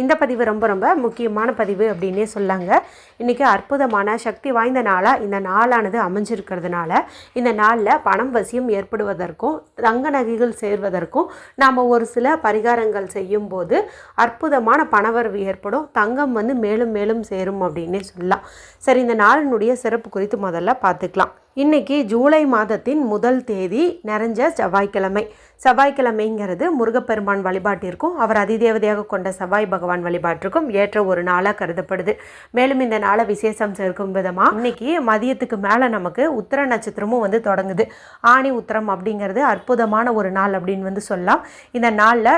இந்த பதிவு ரொம்ப ரொம்ப முக்கியமான பதிவு அப்படின்னே சொல்லாங்க. இன்றைக்கி அற்புதமான சக்தி வாய்ந்த நாளாக இந்த நாளானது அமைஞ்சிருக்கிறதுனால இந்த நாளில் பணம் வசியம் ஏற்படுவதற்கும் தங்க நகைகள் சேர்வதற்கும் நாம் ஒரு சில பரிகாரங்கள் செய்யும்போது அற்புதமான பணவரவு ஏற்படும். தங்கம் வந்து மேலும் மேலும் சேரும் அப்படின்னே சொல்லலாம். சரி இந்த நாளினுடைய சிறப்பு குறித்து முதல்ல பார்த்துக்கலாம். இன்னைக்கு ஜூலை மாதத்தின் முதல் தேதி நிறைஞ்ச செவ்வாய்க்கிழமை. செவ்வாய்க்கிழமைங்கிறது முருகப்பெருமான் வழிபாட்டிற்கும் அவர் அதிதேவதையாக கொண்ட செவ்வாய் பகவான் வழிபாட்டிற்கும் ஏற்ற ஒரு நாளாக கருதப்படுது. மேலும் இந்த நாளை விசேஷம் சேர்க்கும் விதமாக இன்னைக்கு மதியத்துக்கு மேலே நமக்கு உத்தர நட்சத்திரமும் வந்து தொடங்குது. ஆணி உத்திரம் அப்படிங்கிறது அற்புதமான ஒரு நாள் அப்படின்னு வந்து சொல்லலாம். இந்த நாளில்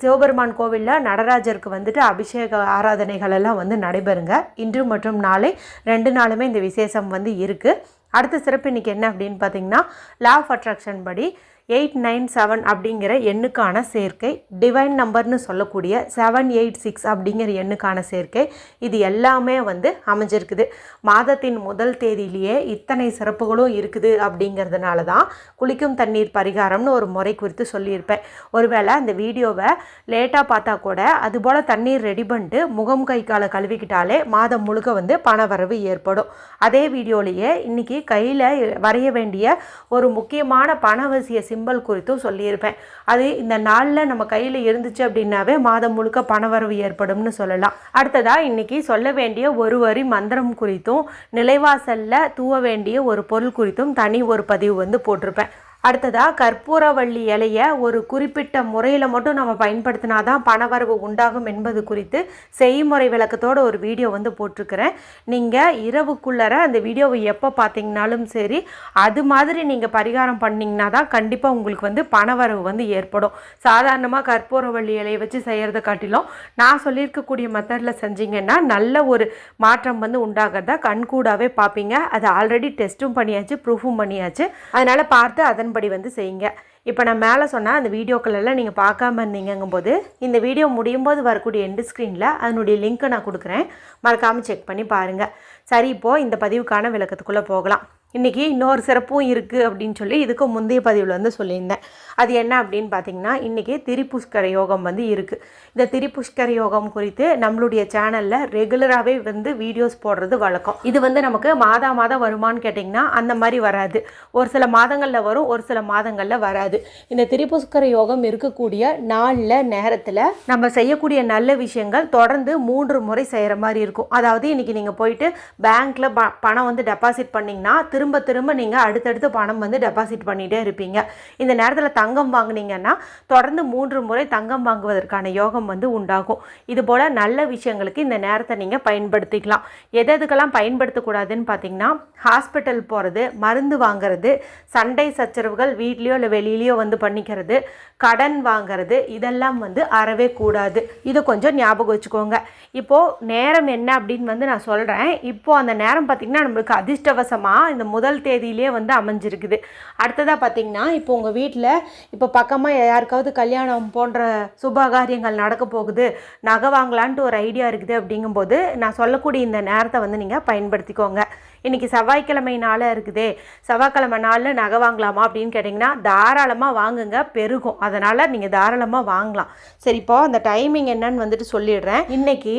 சிவபெருமான் கோவிலில் நடராஜருக்கு வந்துட்டு அபிஷேக ஆராதனைகள் எல்லாம் வந்து நடைபெறுங்க. இன்று மற்றும் நாளை ரெண்டு நாளுமே இந்த விசேஷம் வந்து இருக்குது அடுத்த சிறப்பு இன்னைக்கு என்ன அப்படின்னு பார்த்தீங்கன்னா லா ஆஃப் அட்ராக்ஷன் படி எயிட் நைன் செவன் அப்படிங்கிற எண்ணுக்கான சேர்க்கை டிவைன் நம்பர்னு சொல்லக்கூடிய செவன் எயிட் சிக்ஸ் அப்படிங்கிற எண்ணுக்கான சேர்க்கை இது எல்லாமே வந்து அமைஞ்சிருக்குது. மாதத்தின் முதல் தேதியிலேயே இத்தனை சிறப்புகளும் இருக்குது அப்படிங்கிறதுனால தான் குளிக்கும் தண்ணீர் பரிகாரம்னு ஒரு முறை குறித்து சொல்லியிருப்பேன். ஒருவேளை அந்த வீடியோவை லேட்டாக பார்த்தா கூட அதுபோல் தண்ணீர் ரெடி பண்ணிட்டு முகம் கை காலை கழுவிக்கிட்டாலே மாதம் முழுக்க வந்து பணவரவு ஏற்படும். அதே வீடியோலேயே இன்றைக்கி கையில் வரைய வேண்டிய ஒரு முக்கியமான பணவசிய சிம்பல் குறித்தும் சொல்லியிருப்பேன். அது இந்த நாளில் நம்ம கையில் இருந்துச்சு அப்படின்னாவே மாதம் முழுக்க பணவரவு ஏற்படும்னு சொல்லலாம். அடுத்ததாக இன்றைக்கி சொல்ல வேண்டிய ஒரு வரி மந்திரம் குறித்தும் நிலைவாசலில் தூவ வேண்டிய ஒரு பொருள் குறித்தும் தனி ஒரு பதிவு வந்து போட்டிருப்பேன். அடுத்ததாக கற்பூரவள்ளி இலையை ஒரு குறிப்பிட்ட முறையில் மட்டும் நம்ம பயன்படுத்தினா தான் பணவரவு உண்டாகும் என்பது குறித்து செய்முறை விளக்கத்தோட ஒரு வீடியோ வந்து போட்டிருக்கிறேன். நீங்கள் இரவுக்குள்ளர அந்த வீடியோவை எப்போ பார்த்தீங்கனாலும் சரி அது மாதிரி நீங்கள் பரிகாரம் பண்ணிங்கன்னா தான் கண்டிப்பாக உங்களுக்கு வந்து பணவரவு வந்து ஏற்படும். சாதாரணமாக கற்பூரவள்ளி இலையை வச்சு செய்கிறத காட்டிலும் நான் சொல்லியிருக்கக்கூடிய மெத்தடில் செஞ்சீங்கன்னா நல்ல ஒரு மாற்றம் வந்து உண்டாகிறதா கண்கூடாகவே பார்ப்பீங்க அது ஆல்ரெடி டெஸ்ட்டும் பண்ணியாச்சு ப்ரூஃபும் பண்ணியாச்சு. அதனால் பார்த்து அதன் படி வந்து செய்யுங்க. இப்போ நான் மேலே சொன்னால் அந்த வீடியோக்களெல்லாம் நீங்கள் பார்க்காம இருந்தீங்கங்கும்போது இந்த வீடியோ முடியும் போது வரக்கூடிய எண்டு ஸ்க்ரீனில் அதனுடைய லிங்க்கை நான் கொடுக்குறேன். மறக்காமல் செக் பண்ணி பாருங்கள் சரி இப்போது இந்த பதிவுக்கான விளக்கத்துக்குள்ளே போகலாம். இன்றைக்கி இன்னொரு சிறப்பும் இருக்குது அப்படின்னு சொல்லி இதுக்கு முந்தைய பதிவில் வந்து சொல்லியிருந்தேன். அது என்ன அப்படின்னு பார்த்தீங்கன்னா இன்றைக்கி திரிபுஷ்கர யோகம் வந்து இருக்குது இந்த திரிபுஷ்கர யோகம் குறித்து நம்மளுடைய சேனலில் ரெகுலராகவே வந்து வீடியோஸ் போடுறது வழக்கம். இது வந்து நமக்கு மாதா மாதம் வருமானு கேட்டிங்கன்னா அந்த மாதிரி வராது. ஒரு சில மாதங்களில் வரும் ஒரு சில மாதங்களில் வராது. இந்த திரிபுஷ்கர யோகம் இருக்கக்கூடிய நாளில் நேரத்தில் நம்ம செய்யக்கூடிய நல்ல விஷயங்கள் தொடர்ந்து மூன்று முறை செய்கிற மாதிரி இருக்கும். அதாவது இன்றைக்கி நீங்கள் போயிட்டு பேங்க்கில் ப பணம் வந்து டெபாசிட் பண்ணிங்கன்னா திரும்ப திரும்ப நீங்கள் அடுத்தடுத்து பணம் வந்து டெபாசிட் பண்ணிகிட்டே இருப்பீங்க. இந்த நேரத்தில் தங்கம் வாங்குனீங்கன்னா தொடர்ந்து மூன்று முறை தங்கம் வாங்குவதற்கான யோகம் வந்து உண்டாகும். இதுபோல் நல்ல விஷயங்களுக்கு இந்த நேரத்தை நீங்கள் பயன்படுத்திக்கலாம். எது எதுக்கெல்லாம் பயன்படுத்தக்கூடாதுன்னு பார்த்தீங்கன்னா ஹாஸ்பிட்டல் போகிறது மருந்து வாங்குறது சண்டை சச்சரவுகள் வீட்லேயோ இல்லை வெளியிலையோ வந்து பண்ணிக்கிறது கடன் வாங்குறது இதெல்லாம் வந்து அறவே கூடாது. இதை கொஞ்சம் ஞாபகம் வச்சுக்கோங்க. இப்போது நேரம் என்ன அப்படின்னு வந்து நான் சொல்கிறேன் இப்போது அந்த நேரம் பார்த்திங்கன்னா நம்மளுக்கு அதிர்ஷ்டவசமாக இந்த முதல் தேதியிலே வந்து அமைஞ்சிருக்குது. அடுத்ததாக பார்த்திங்கன்னா இப்போ உங்கள் வீட்டில் இப்போ பக்கமாக யாருக்காவது கல்யாணம் போன்ற சுபகாரியங்கள் நடக்க போகுது நகை வாங்கலான்ட்டு ஒரு ஐடியா இருக்குது அப்படிங்கும்போது நான் சொல்லக்கூடிய இந்த நேரத்தை வந்து நீங்கள் பயன்படுத்திக்கோங்க. இன்றைக்கி செவ்வாய்க்கிழமை நாளாக இருக்குதே செவ்வாய்க்கிழமை நாளில் நகை வாங்கலாமா அப்படின்னு கேட்டிங்கன்னா தாராளமாக வாங்குங்க பெருகும். அதனால் நீங்கள் தாராளமாக வாங்கலாம். சரி இப்போது அந்த டைமிங் என்னன்னு வந்துட்டு சொல்லிடுறேன். இன்றைக்கி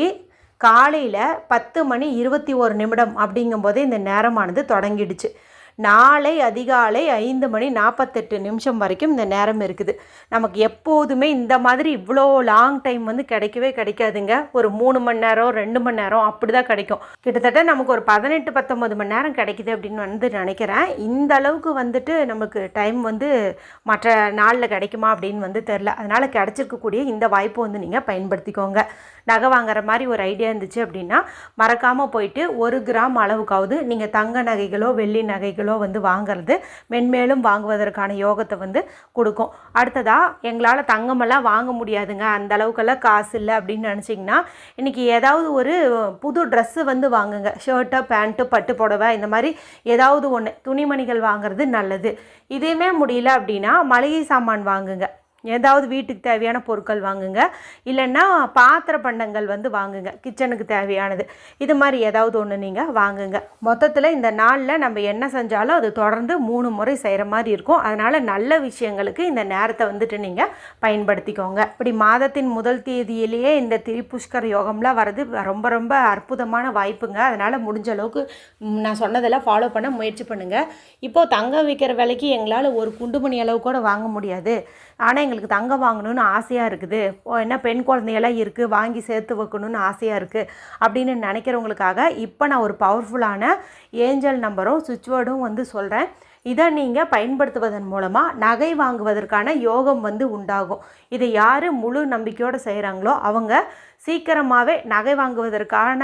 காலையில் பத்து மணி இருபத்தி ஒரு நிமிடம் அப்படிங்கும்போதே இந்த நேரமானது தொடங்கிடுச்சு. நாளை அதிகாலை ஐந்து மணி நாற்பத்தெட்டு நிமிஷம் வரைக்கும் இந்த நேரம் இருக்குது. நமக்கு எப்போதுமே இந்த மாதிரி இவ்வளோ லாங் டைம் வந்து கிடைக்கவே கிடைக்காதுங்க. ஒரு மூணு மணி நேரம் ரெண்டு மணி நேரம் அப்படி தான் கிடைக்கும். கிட்டத்தட்ட நமக்கு ஒரு பதினெட்டு பத்தொம்பது மணி நேரம் கிடைக்குது அப்படின்னு வந்து நினைக்கிறேன். இந்த அளவுக்கு வந்துட்டு நமக்கு டைம் வந்து மற்ற நாளில் கிடைக்குமா அப்படின்னு வந்து தெரில அதனால் கிடச்சிருக்கக்கூடிய இந்த வாய்ப்பை வந்து நீங்கள் பயன்படுத்திக்கோங்க. நகை வாங்குற மாதிரி ஒரு ஐடியா இருந்துச்சு அப்படின்னா மறக்காமல் போயிட்டு ஒரு கிராம் அளவுக்காவது நீங்கள் தங்க நகைகளோ வெள்ளி நகைகளோ வந்து வாங்குறது மென்மேலும் வாங்குவதற்கான யோகத்தை வந்து கொடுக்கும். அடுத்ததாக எங்களால் தங்கமெல்லாம் வாங்க முடியாதுங்க. அந்த அளவுக்கெல்லாம் காசு இல்லை அப்படின்னு நினச்சிங்கன்னா இன்றைக்கி ஏதாவது ஒரு புது ட்ரெஸ்ஸு வந்து வாங்குங்க. ஷர்ட்டோ பேண்ட்டு பட்டு புடவை இந்த மாதிரி ஏதாவது ஒன்று துணிமணிகள் வாங்குறது நல்லது. இதுவுமே முடியல அப்படின்னா மளிகை சாமான் வாங்குங்க. ஏதாவது வீட்டுக்கு தேவையான பொருட்கள் வாங்குங்க. இல்லைன்னா பாத்திர பண்டங்கள் வந்து வாங்குங்க. கிச்சனுக்கு தேவையானது. இது மாதிரி ஏதாவது ஒன்று நீங்கள் வாங்குங்க. மொத்தத்தில் இந்த நாளில் நம்ம என்ன செஞ்சாலும் அது தொடர்ந்து மூணு முறை செய்கிற மாதிரி இருக்கும். அதனால் நல்ல விஷயங்களுக்கு இந்த நேரத்தை வந்துட்டு நீங்கள் பயன்படுத்திக்கோங்க. இப்படி மாதத்தின் முதல் தேதியிலேயே இந்த திரிபுஷ்கர் யோகம்லாம் வர்றது ரொம்ப ரொம்ப அற்புதமான வாய்ப்புங்க. அதனால் முடிஞ்ச அளவுக்கு நான் சொன்னதெல்லாம் ஃபாலோ பண்ண முயற்சி பண்ணுங்கள் இப்போது தங்கம் விற்கிற விலைக்கு எங்களால் ஒரு குண்டுமணி அளவு கூட வாங்க முடியாது. ஆனால் எங்களுக்கு தங்கம் வாங்கணும்னு ஆசையாக இருக்குது. ஓ, என்ன பெண் குழந்தையெல்லாம் இருக்குது வாங்கி சேர்த்து வைக்கணும்னு ஆசையாக இருக்குது அப்படின்னு நினைக்கிறவங்களுக்காக இப்போ நான் ஒரு பவர்ஃபுல்லான ஏஞ்சல் நம்பரும் சுவிட்ச் வேர்டும் வந்து சொல்கிறேன் இதை நீங்கள் பயன்படுத்துவதன் மூலமாக நகை வாங்குவதற்கான யோகம் வந்து உண்டாகும். இதை யார் முழு நம்பிக்கையோடு செய்கிறாங்களோ அவங்க சீக்கிரமாகவே நகை வாங்குவதற்கான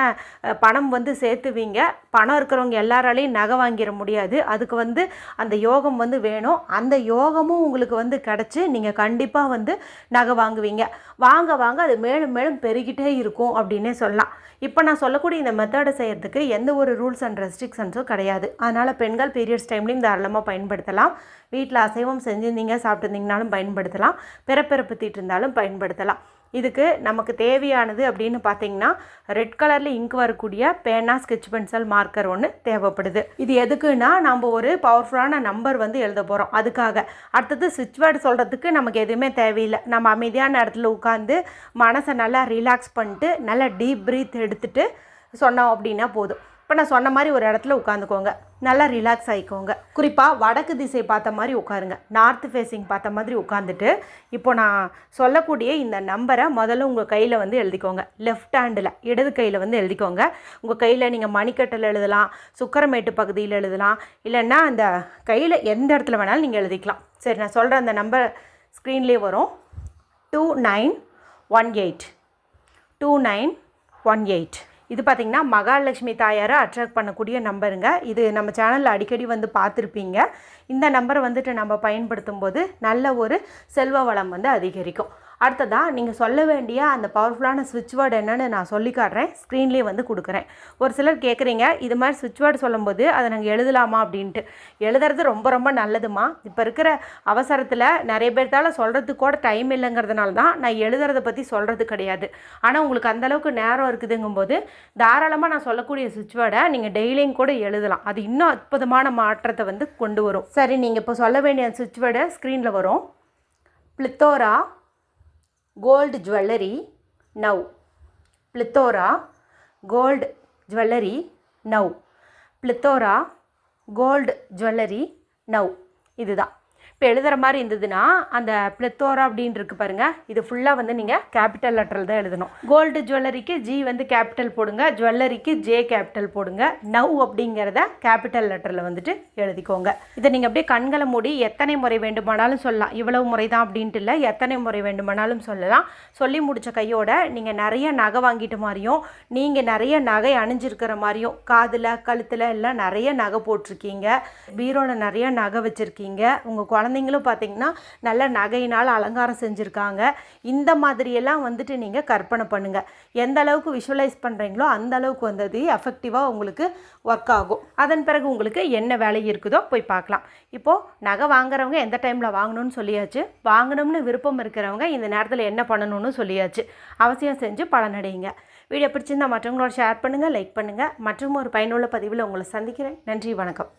பணம் வந்து சேர்த்துவீங்க. பணம் இருக்கிறவங்க எல்லாராலையும் நகை வாங்கிட முடியாது. அதுக்கு வந்து அந்த யோகம் வந்து வேணும். அந்த யோகமும் உங்களுக்கு வந்து கிடச்சி நீங்கள் கண்டிப்பாக வந்து நகை வாங்குவீங்க. வாங்க வாங்க அது மேலும் மேலும் பெருகிட்டே இருக்கும் அப்படின்னே சொல்லலாம். இப்போ நான் சொல்லக்கூடிய இந்த மெத்தடை செய்கிறதுக்கு எந்த ஒரு ரூல்ஸ் அண்ட் ரெஸ்ட்ரிக்ஷன்ஸும் கிடையாது. அதனால் பெண்கள் பீரியட்ஸ் டைம்லையும் தாராளமாக பயன்படுத்தலாம். வீட்டில் அசைவம் செஞ்சுருந்தீங்க சாப்பிட்டுருந்தீங்கனாலும் பயன்படுத்தலாம். பிறப்பிறப்பு தீட்டு இருந்தாலும் பயன்படுத்தலாம். இதுக்கு நமக்கு தேவையானது அப்படின்னு பார்த்தீங்கன்னா ரெட் கலரில் இங்க் வரக்கூடிய பேனா ஸ்கெட்ச் பென்சில் மார்க்கர் ஒன்று தேவைப்படுது. இது எதுக்குன்னா நம்ம ஒரு பவர்ஃபுல்லான நம்பர் வந்து எழுத போகிறோம் அதுக்காக. அடுத்தது சுவிட்ச் வேர்டு சொல்கிறதுக்கு நமக்கு எதுவுமே தேவையில்லை. நம்ம அமைதியான இடத்துல உட்காந்து மனசை நல்லா ரிலாக்ஸ் பண்ணிட்டு நல்லா டீப் ப்ரீத் எடுத்துகிட்டு சொன்னோம் அப்படின்னா போதும். இப்போ நான் சொன்ன மாதிரி ஒரு இடத்துல உட்காந்துக்கோங்க. நல்லா ரிலாக்ஸ் ஆகிக்கோங்க குறிப்பாக வடக்கு திசை பார்த்த மாதிரி உட்காருங்க. நார்த் ஃபேஸிங் பார்த்த மாதிரி உட்காந்துட்டு இப்போ நான் சொல்லக்கூடிய இந்த நம்பரை முதல்ல உங்கள் கையில் வந்து எழுதிக்கோங்க. லெஃப்ட் ஹேண்டில் இடது கையில் வந்து எழுதிக்கோங்க. உங்கள் கையில் நீங்கள் மணிக்கட்டில் எழுதலாம் சுக்கரமேட்டு பகுதியில் எழுதலாம் இல்லைன்னா அந்த கையில் எந்த இடத்துல வேணாலும் நீங்கள் எழுதிக்கலாம். சரி நான் சொல்கிற அந்த நம்பர் ஸ்க்ரீன்லேயே வரும். Two nine one eight two nine one eight இது பார்த்திங்கன்னா மகாலட்சுமி தாயாரை அட்ராக்ட் பண்ணக்கூடிய நம்பருங்க. இது நம்ம சேனலில் அடிக்கடி வந்து பார்த்துருப்பீங்க. இந்த நம்பரை வந்துட்டு நம்ம பயன்படுத்தும் போது நல்ல ஒரு செல்வ வளம் வந்து அதிகரிக்கும். அடுத்ததாக நீங்கள் சொல்ல வேண்டிய அந்த பவர்ஃபுல்லான சுவிட்ச் வேர்டு என்னென்னு நான் சொல்லி காட்டுறேன். ஸ்க்ரீன்லேயே வந்து கொடுக்குறேன். ஒரு சிலர் கேட்குறீங்க இது மாதிரி சுவிட்ச் வேர்டு சொல்லும்போது அதை நாங்கள் எழுதலாமா அப்படின்ட்டு. எழுதுறது ரொம்ப ரொம்ப நல்லதுமா? இப்போ இருக்கிற அவசரத்தில் நிறைய பேர்த்தால் சொல்கிறதுக்கு கூட டைம் இல்லைங்கிறதுனால தான் நான் எழுதுறதை பற்றி சொல்கிறது கிடையாது. ஆனால் உங்களுக்கு அந்தளவுக்கு நேரம் இருக்குதுங்கும்போது தாராளமாக நான் சொல்லக்கூடிய சுவிட்ச் வேர்டை நீங்கள் டெய்லியும் கூட எழுதலாம். அது இன்னும் அற்புதமான மாற்றத்தை வந்து கொண்டு வரும். சரி நீங்கள் இப்போ சொல்ல வேண்டிய சுவிட்ச் வேர்டை ஸ்க்ரீனில் வரும். Plethora gold jewellery now plethora gold jewellery now plethora gold jewellery now இதுதான். இப்போ எழுதுகிற மாதிரி இருந்ததுன்னா அந்த பிளத்தோரா அப்படின்னு இருக்கு பாருங்க. இது ஃபுல்லாக வந்து நீங்கள் கேபிட்டல் லெட்டரில் தான் எழுதணும். கோல்டு ஜுவல்லரிக்கு ஜி வந்து கேபிட்டல் போடுங்க. ஜுவல்லரிக்கு ஜே கேபிட்டல் போடுங்க. நவ் அப்படிங்கிறத கேபிட்டல் லெட்டரில் வந்துட்டு எழுதிக்கோங்க. இதை நீங்கள் அப்படியே கண்களை மூடி எத்தனை முறை வேண்டுமானாலும் சொல்லலாம். இவ்வளவு முறை தான் அப்படின்ட்டு இல்லை எத்தனை முறை வேண்டுமானாலும் சொல்லலாம். சொல்லி முடிச்ச கையோட நீங்கள் நிறைய நகை வாங்கிட்டு மாதிரியும் நீங்கள் நிறைய நகை அணிஞ்சிருக்கிற மாதிரியும் காதில் கழுத்தில் எல்லாம் நிறைய நகை போட்டிருக்கீங்க. பீரோவில் நிறைய நகை வச்சுருக்கீங்க. உங்கள் குழந்தை குழந்தைங்களும் பார்த்தீங்கன்னா நல்ல நகையினால் அலங்காரம் செஞ்சுருக்காங்க. இந்த மாதிரியெல்லாம் வந்துட்டு நீங்கள் கற்பனை பண்ணுங்கள் எந்த அளவுக்கு விஷுவலைஸ் பண்ணுறீங்களோ அந்த அளவுக்கு வந்து எஃபெக்டிவாக உங்களுக்கு ஒர்க் ஆகும். அதன் பிறகு உங்களுக்கு என்ன வேலை இருக்குதோ போய் பார்க்கலாம். இப்போது நகை வாங்குறவங்க எந்த டைமில் வாங்கணும்னு சொல்லியாச்சு. வாங்கணும்னு விருப்பம் இருக்கிறவங்க இந்த நேரத்தில் என்ன பண்ணணும்னு சொல்லியாச்சு. அவசியம் செஞ்சு பலனடையுங்க வீடியோ பிடிச்சிருந்தால் மற்றவங்களோட ஷேர் பண்ணுங்கள் லைக் பண்ணுங்கள் மற்றும் ஒரு பயனுள்ள பதிவில் உங்களை சந்திக்கிறேன். நன்றி வணக்கம்.